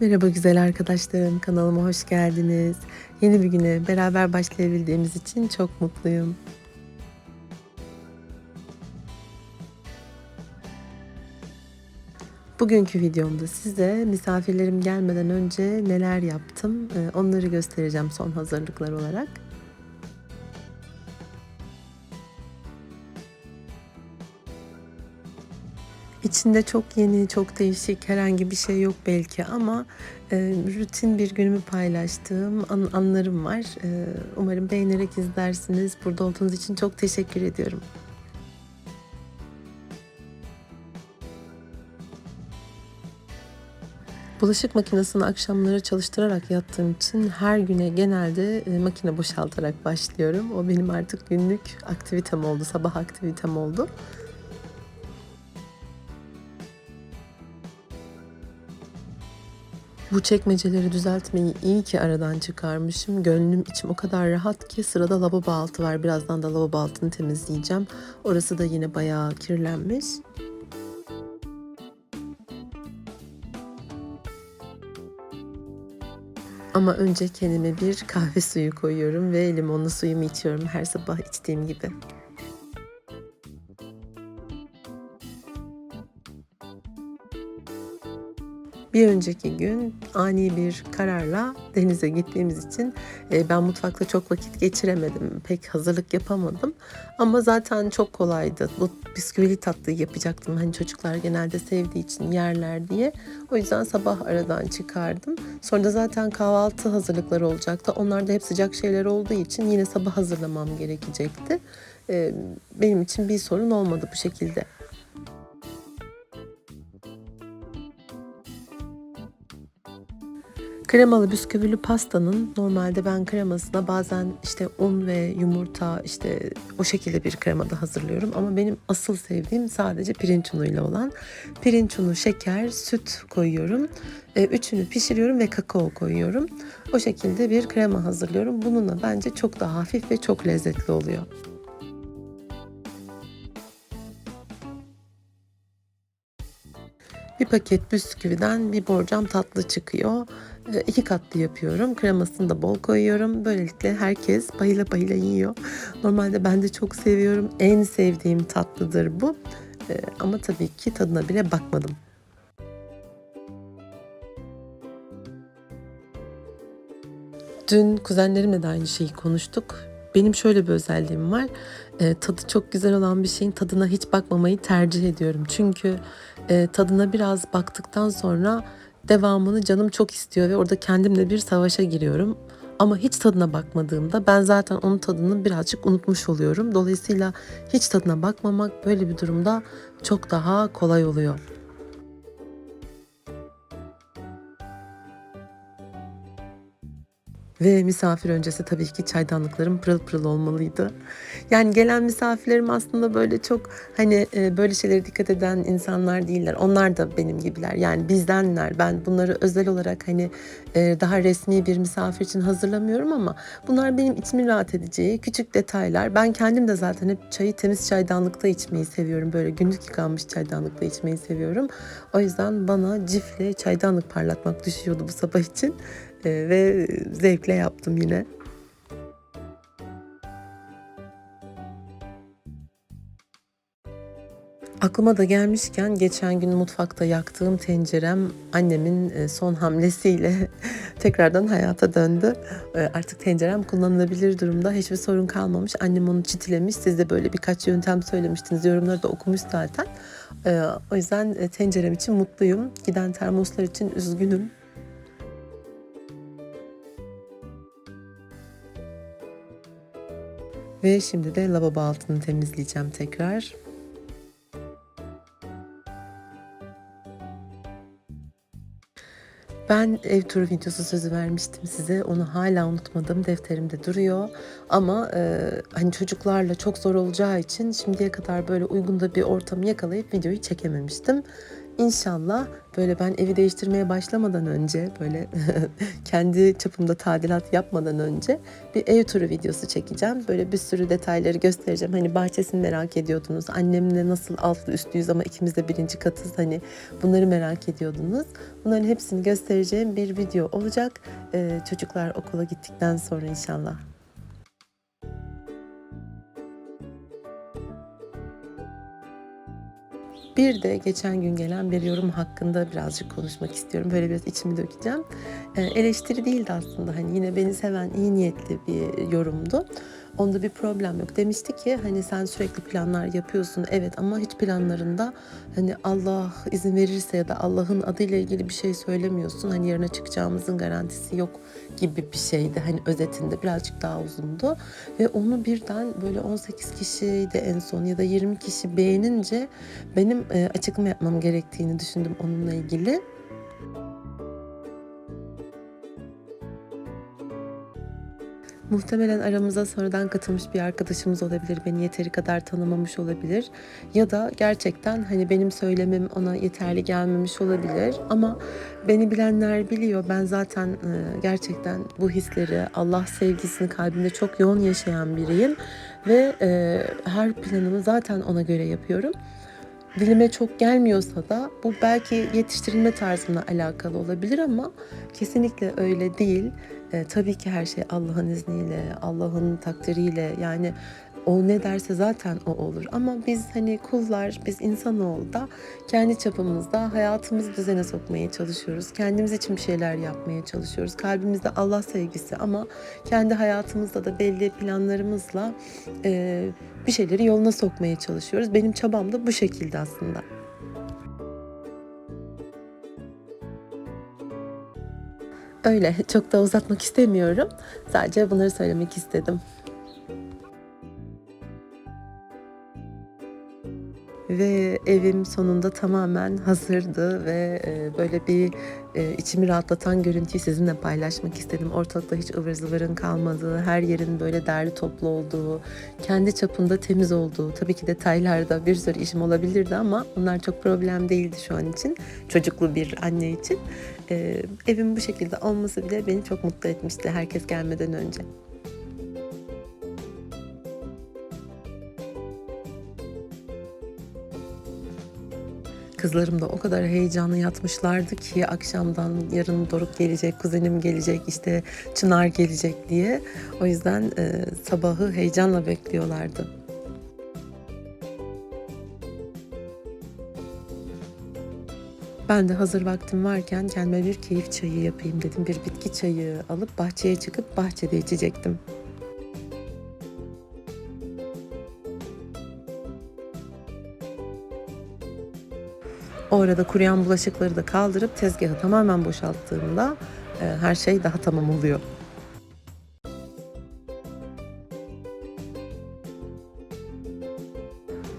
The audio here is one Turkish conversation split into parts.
Merhaba güzel arkadaşlarım, kanalıma hoş geldiniz. Yeni bir güne beraber başlayabildiğimiz için çok mutluyum. Bugünkü videomda size misafirlerim gelmeden önce neler yaptım e, onları göstereceğim son hazırlıklar olarak. İçinde çok yeni, çok değişik herhangi bir şey yok belki ama e, rutin bir günümü paylaştığım an, anlarım var. E, umarım beğenerek izlersiniz. Burada olduğunuz için çok teşekkür ediyorum. Bulaşık makinesini akşamları çalıştırarak yattığım için her güne genelde e, makine boşaltarak başlıyorum. O benim artık günlük aktivitem oldu, sabah aktivitem oldu. Bu çekmeceleri düzeltmeyi iyi ki aradan çıkarmışım. Gönlüm içim o kadar rahat ki sırada lavabo altı var. Birazdan da lavabo altını temizleyeceğim. Orası da yine bayağı kirlenmiş. Ama önce kendime bir kahve suyu koyuyorum ve limonlu suyumu içiyorum her sabah içtiğim gibi. Bir önceki gün ani bir kararla denize gittiğimiz için e, ben mutfakta çok vakit geçiremedim. Pek hazırlık yapamadım. Ama zaten çok kolaydı. Bu bisküvili tatlıyı yapacaktım. Hani çocuklar genelde sevdiği için yerler diye. O yüzden sabah aradan çıkardım. Sonra da zaten kahvaltı hazırlıkları olacaktı. Onlar da hep sıcak şeyler olduğu için yine sabah hazırlamam gerekecekti. E, benim için bir sorun olmadı bu şekilde. Kremalı bisküvili pastanın normalde ben kremasına bazen işte un ve yumurta işte o şekilde bir kremada hazırlıyorum. Ama benim asıl sevdiğim sadece pirinç unuyla olan. Pirinç unu, şeker, süt koyuyorum. E, üçünü pişiriyorum ve kakao koyuyorum. O şekilde bir krema hazırlıyorum. Bununla bence çok daha hafif ve çok lezzetli oluyor. Bir paket bisküviden bir borcam tatlı çıkıyor. E, iki katlı yapıyorum. Kremasını da bol koyuyorum. Böylelikle herkes bayıla bayıla yiyor. Normalde ben de çok seviyorum. En sevdiğim tatlıdır bu. E, ama tabii ki tadına bile bakmadım. Dün kuzenlerimle de aynı şeyi konuştuk. Benim şöyle bir özelliğim var. E, tadı çok güzel olan bir şeyin tadına hiç bakmamayı tercih ediyorum. Çünkü e, tadına biraz baktıktan sonra devamını canım çok istiyor ve orada kendimle bir savaşa giriyorum. Ama hiç tadına bakmadığımda ben zaten onun tadını birazcık unutmuş oluyorum. Dolayısıyla hiç tadına bakmamak böyle bir durumda çok daha kolay oluyor. Ve misafir öncesi tabii ki çaydanlıklarım pırıl pırıl olmalıydı. Yani gelen misafirlerim aslında böyle çok hani e, böyle şeylere dikkat eden insanlar değiller. Onlar da benim gibiler. Yani bizdenler. Ben bunları özel olarak hani e, daha resmi bir misafir için hazırlamıyorum ama bunlar benim içimi rahat edeceği küçük detaylar. Ben kendim de zaten hep çayı temiz çaydanlıkta içmeyi seviyorum. Böyle günlük yıkanmış çaydanlıkta içmeyi seviyorum. O yüzden bana cifle çaydanlık parlatmak düşüyordu bu sabah için. E, ve zevkle yaptım yine. Aklıma da gelmişken geçen gün mutfakta yaktığım tencerem annemin e, son hamlesiyle tekrardan hayata döndü. E, artık tencerem kullanılabilir durumda. Hiçbir sorun kalmamış. Annem onu çitilemiş. Siz de böyle birkaç yöntem söylemiştiniz. Yorumları da okumuş zaten. E, o yüzden tencerem için mutluyum. Giden termoslar için üzgünüm. Ve şimdi de lavabo altını temizleyeceğim tekrar. Ben ev turu videosu sözü vermiştim size. Onu hala unutmadım. Defterimde duruyor. Ama e, hani çocuklarla çok zor olacağı için şimdiye kadar böyle uygun da bir ortamı yakalayıp videoyu çekememiştim. İnşallah böyle ben evi değiştirmeye başlamadan önce böyle kendi çapımda tadilat yapmadan önce bir ev turu videosu çekeceğim. Böyle bir sürü detayları göstereceğim. Hani bahçesini merak ediyordunuz. Annemle nasıl altlı üstlüyüz ama ikimiz de birinci katız. Hani bunları merak ediyordunuz. Bunların hepsini göstereceğim bir video olacak. Ee, çocuklar okula gittikten sonra inşallah. Bir de geçen gün gelen bir yorum hakkında birazcık konuşmak istiyorum. Böyle biraz içimi dökeceğim. Ee, eleştiri değildi aslında. Hani yine beni seven iyi niyetli bir yorumdu. Onda bir problem yok. Demişti ki hani sen sürekli planlar yapıyorsun. Evet ama hiç planlarında hani Allah izin verirse ya da Allah'ın adıyla ilgili bir şey söylemiyorsun. Hani yarına çıkacağımızın garantisi yok gibi bir şeydi. Hani özetinde birazcık daha uzundu. Ve onu birden böyle 18 kişiydi en son ya da 20 kişi beğenince benim e, açıklama yapmam gerektiğini düşündüm onunla ilgili. Muhtemelen aramıza sonradan katılmış bir arkadaşımız olabilir. Beni yeteri kadar tanımamış olabilir. Ya da gerçekten hani benim söylemem ona yeterli gelmemiş olabilir. Ama beni bilenler biliyor. Ben zaten e, gerçekten bu hisleri, Allah sevgisini kalbimde çok yoğun yaşayan biriyim. Ve e, her planımı zaten ona göre yapıyorum dilime çok gelmiyorsa da bu belki yetiştirilme tarzımla alakalı olabilir ama kesinlikle öyle değil. E, tabii ki her şey Allah'ın izniyle, Allah'ın takdiriyle yani o ne derse zaten o olur. Ama biz hani kullar, biz insanoğlu da kendi çapımızda hayatımızı düzene sokmaya çalışıyoruz. Kendimiz için bir şeyler yapmaya çalışıyoruz. Kalbimizde Allah sevgisi ama kendi hayatımızda da belli planlarımızla e, bir şeyleri yoluna sokmaya çalışıyoruz. Benim çabam da bu şekilde aslında. Öyle çok da uzatmak istemiyorum. Sadece bunları söylemek istedim. Ve evim sonunda tamamen hazırdı ve e, böyle bir e, içimi rahatlatan görüntüyü sizinle paylaşmak istedim. Ortalıkta hiç ıvır zıvırın kalmadığı, her yerin böyle derli toplu olduğu, kendi çapında temiz olduğu, tabii ki detaylarda bir sürü işim olabilirdi ama bunlar çok problem değildi şu an için. Çocuklu bir anne için. E, evim bu şekilde olması bile beni çok mutlu etmişti herkes gelmeden önce. Kızlarım da o kadar heyecanlı yatmışlardı ki akşamdan yarın Doruk gelecek, kuzenim gelecek, işte Çınar gelecek diye. O yüzden e, sabahı heyecanla bekliyorlardı. Ben de hazır vaktim varken kendime bir keyif çayı yapayım dedim. Bir bitki çayı alıp bahçeye çıkıp bahçede içecektim. O arada kuruyan bulaşıkları da kaldırıp tezgahı tamamen boşalttığımda e, her şey daha tamam oluyor.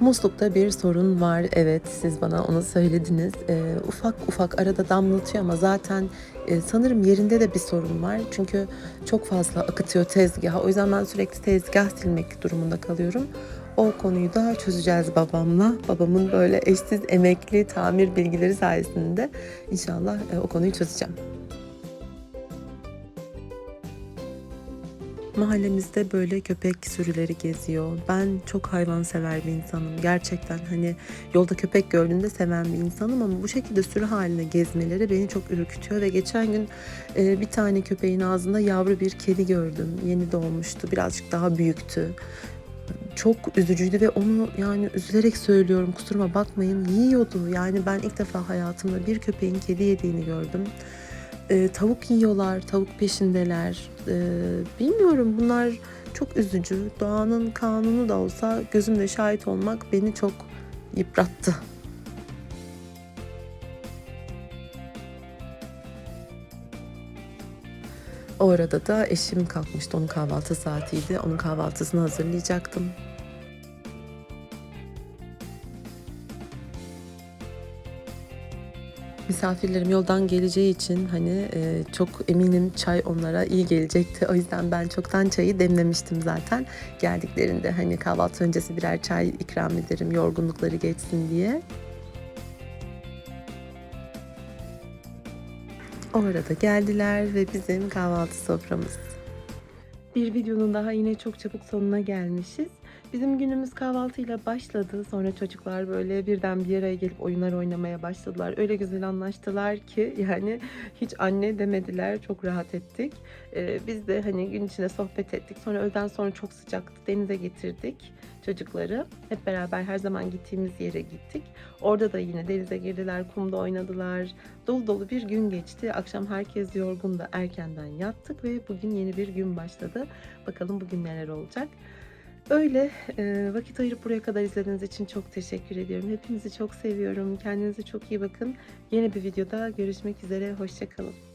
Muslukta bir sorun var. Evet siz bana onu söylediniz. E, ufak ufak arada damlatıyor ama zaten e, sanırım yerinde de bir sorun var. Çünkü çok fazla akıtıyor tezgaha. O yüzden ben sürekli tezgah silmek durumunda kalıyorum. O konuyu da çözeceğiz babamla. Babamın böyle eşsiz emekli tamir bilgileri sayesinde inşallah e, o konuyu çözeceğim. Mahallemizde böyle köpek sürüleri geziyor. Ben çok hayvansever bir insanım. Gerçekten hani yolda köpek gördüğümde seven bir insanım ama bu şekilde sürü haline gezmeleri beni çok ürkütüyor ve geçen gün e, bir tane köpeğin ağzında yavru bir kedi gördüm. Yeni doğmuştu. Birazcık daha büyüktü çok üzücüydü ve onu yani üzülerek söylüyorum kusuruma bakmayın yiyordu. Yani ben ilk defa hayatımda bir köpeğin kedi yediğini gördüm. Ee, tavuk yiyorlar, tavuk peşindeler. Ee, bilmiyorum bunlar çok üzücü. Doğanın kanunu da olsa gözümle şahit olmak beni çok yıprattı. O arada da eşim kalkmıştı. Onun kahvaltı saatiydi. Onun kahvaltısını hazırlayacaktım. Misafirlerim yoldan geleceği için hani e, çok eminim çay onlara iyi gelecekti. O yüzden ben çoktan çayı demlemiştim zaten. Geldiklerinde hani kahvaltı öncesi birer çay ikram ederim yorgunlukları geçsin diye. O arada geldiler ve bizim kahvaltı soframız. Bir videonun daha yine çok çabuk sonuna gelmişiz. Bizim günümüz kahvaltıyla başladı. Sonra çocuklar böyle birden bir araya gelip oyunlar oynamaya başladılar. Öyle güzel anlaştılar ki yani hiç anne demediler. Çok rahat ettik. Ee, biz de hani gün içinde sohbet ettik. Sonra öğleden sonra çok sıcaktı. Denize getirdik çocukları. Hep beraber her zaman gittiğimiz yere gittik. Orada da yine denize girdiler, kumda oynadılar. Dolu dolu bir gün geçti. Akşam herkes yorgun da erkenden yattık ve bugün yeni bir gün başladı. Bakalım bugün neler olacak. Öyle e, vakit ayırıp buraya kadar izlediğiniz için çok teşekkür ediyorum. Hepinizi çok seviyorum. Kendinize çok iyi bakın. Yeni bir videoda görüşmek üzere. Hoşçakalın.